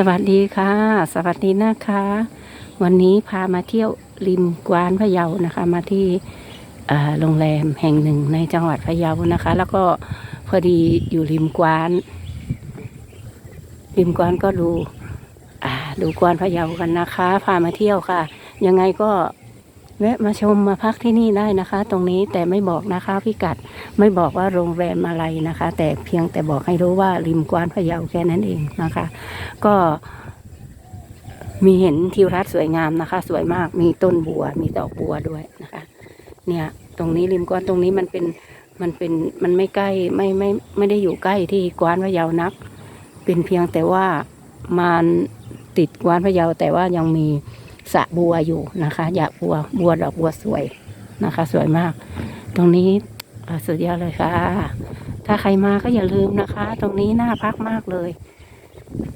สวัสดีค่ะ สวัสดีนะคะ วันนี้พามาเที่ยวริมกวานพะเยานะคะ มาที่โรงแรมแห่งหนึ่งในจังหวัดพะเยานะคะ แล้วก็พอดีอยู่ริมกวาน ริมกวานก็ดูดูกวานพะเยากันนะคะ พามาเที่ยวค่ะ ยังไงก็ แวะมาชมมาพักที่นี่ได้นะคะ ตรงนี้แต่ไม่บอกนะคะพิกัดไม่บอกว่าโรงแรมอะไรนะคะ แต่เพียงแต่บอกให้รู้ว่าริมกวานพะเยาแค่นั้นเองนะคะ ก็มีเห็นทิวทัศน์สวยงามนะคะ สวยมากมีต้นบัว มีดอกบัวด้วยนะคะ เนี่ย ตรงนี้ริมกวานตรงนี้มันเป็นมันเป็นมันไม่ใกล้ไม่ไม่ไม่ได้อยู่ใกล้ที่กวานพะเยานัก เป็นเพียงแต่ว่ามันติดกวานพะเยาแต่ว่ายังมี สะบัวอยู่นะคะหยาบบัวบัวดอกบัวสวยนะคะ สวยมาก ตรงนี้สุดยอดเลยค่ะ ถ้าใครมาก็อย่าลืมนะคะ ตรงนี้น่าพักมากเลย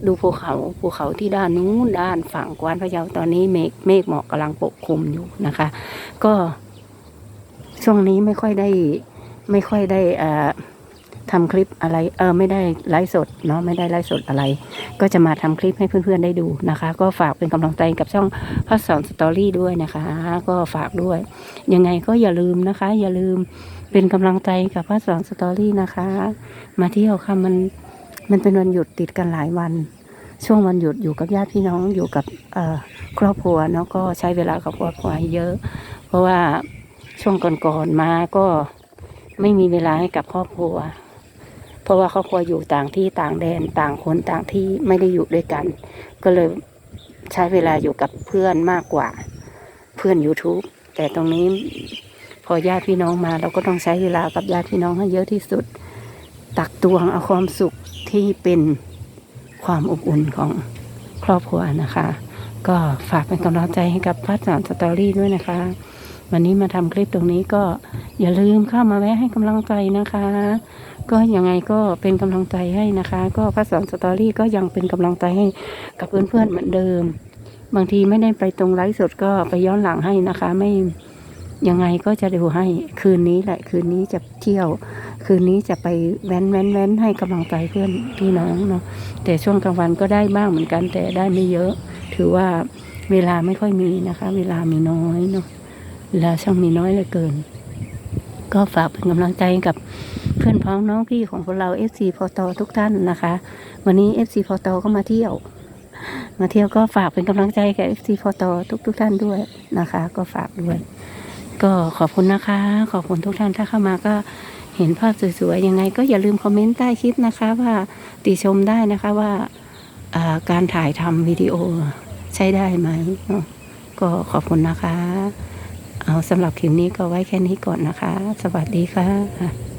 ดูภูเขาภูเขาที่ด้านนู้นด้านฝั่งกวานพะเยาตอนนี้เมฆเมฆหมอกกำลังปกคลุมอยู่นะคะ ก็ช่วงนี้ไม่ค่อยได้ไม่ค่อยได้อ่อ ทำคลิปอะไรเออไม่ได้ไลฟ์สดเนาะไม่ได้ไลฟ์สดอะไร ก็จะมาทำคลิปให้เพื่อนๆได้ดูนะคะ ก็ฝากเป็นกำลังใจกับช่องพัสสอนสตอรี่ด้วยนะคะ ก็ฝากด้วย ยังไงก็อย่าลืมนะคะ อย่าลืมเป็นกำลังใจกับพัสสอนสตอรี่นะคะ มาเที่ยวค่ะมันมันเป็นวันหยุดติดกันหลายวัน ช่วงวันหยุดอยู่กับญาติพี่น้องอยู่กับเอครอบครัวเนาะก็ใช้เวลากับครอบครัวเยอะ เพราะว่าช่วงก่อนๆมาก็ไม่มีเวลาให้กับครอบครัว เพราะว่าครอบครัวอยู่ต่างที่ต่างแดนต่างคนต่างที่ไม่ได้อยู่ด้วยกัน ก็เลยใช้เวลาอยู่กับเพื่อนมากกว่าเพื่อน YouTube แต่ตรงนี้พอญาติพี่น้องมาเราก็ต้องใช้เวลากับญาติพี่น้องให้เยอะที่สุด ตักตวงเอาความสุขที่เป็นความอบอุ่นของครอบครัวนะคะ ก็ฝากเป็นกำลังใจให้กับพัฒสอนสตอรี่ด้วยนะคะ วันนี้มาทำคลิปตรงนี้ก็อย่าลืมเข้ามาแวะให้กำลังใจนะคะ ก็ยังไงก็เป็นกำลังใจให้นะคะ ก็พัฒสอนสตอรี่ก็ยังเป็นกำลังใจให้กับเพื่อนๆเหมือนเดิม บางทีไม่ได้ไปตรงไลฟ์สดก็ไปย้อนหลังให้นะคะ ไม่ยังไงก็จะดูให้คืนนี้แหละ คืนนี้จะเที่ยว คืนนี้จะไปแว้นแว้นแว้นให้กำลังใจเพื่อนพี่น้องเนาะแต่ช่วงกลางวันก็ได้บ้างเหมือนกันแต่ได้ไม่เยอะ ถือว่าเวลาไม่ค่อยมีนะคะ เวลามีน้อยเนาะ เวลาช่างมีน้อยเหลือเกิน ก็ฝากเป็นกำลังใจกับเพื่อนพ้องน้องพี่ของพวกเรา FC พอตอทุกท่านนะคะ วันนี้ FC พอตอก็มาเที่ยว มาเที่ยวก็ฝากเป็นกำลังใจกับ FC พอตอทุกทุกท่านด้วยนะคะ ก็ฝากด้วย ก็ขอบคุณนะคะ ขอบคุณทุกท่านถ้าเข้ามาก็เห็นภาพสวยๆยังไง ก็อย่าลืมคอมเมนต์ใต้คลิปนะคะ ว่าติชมได้นะคะว่าการถ่ายทำวิดีโอใช้ได้ไหม ก็ขอบคุณนะคะ เอาสำหรับคลิปนี้ก็ไว้แค่นี้ก่อนนะคะ สวัสดีค่ะ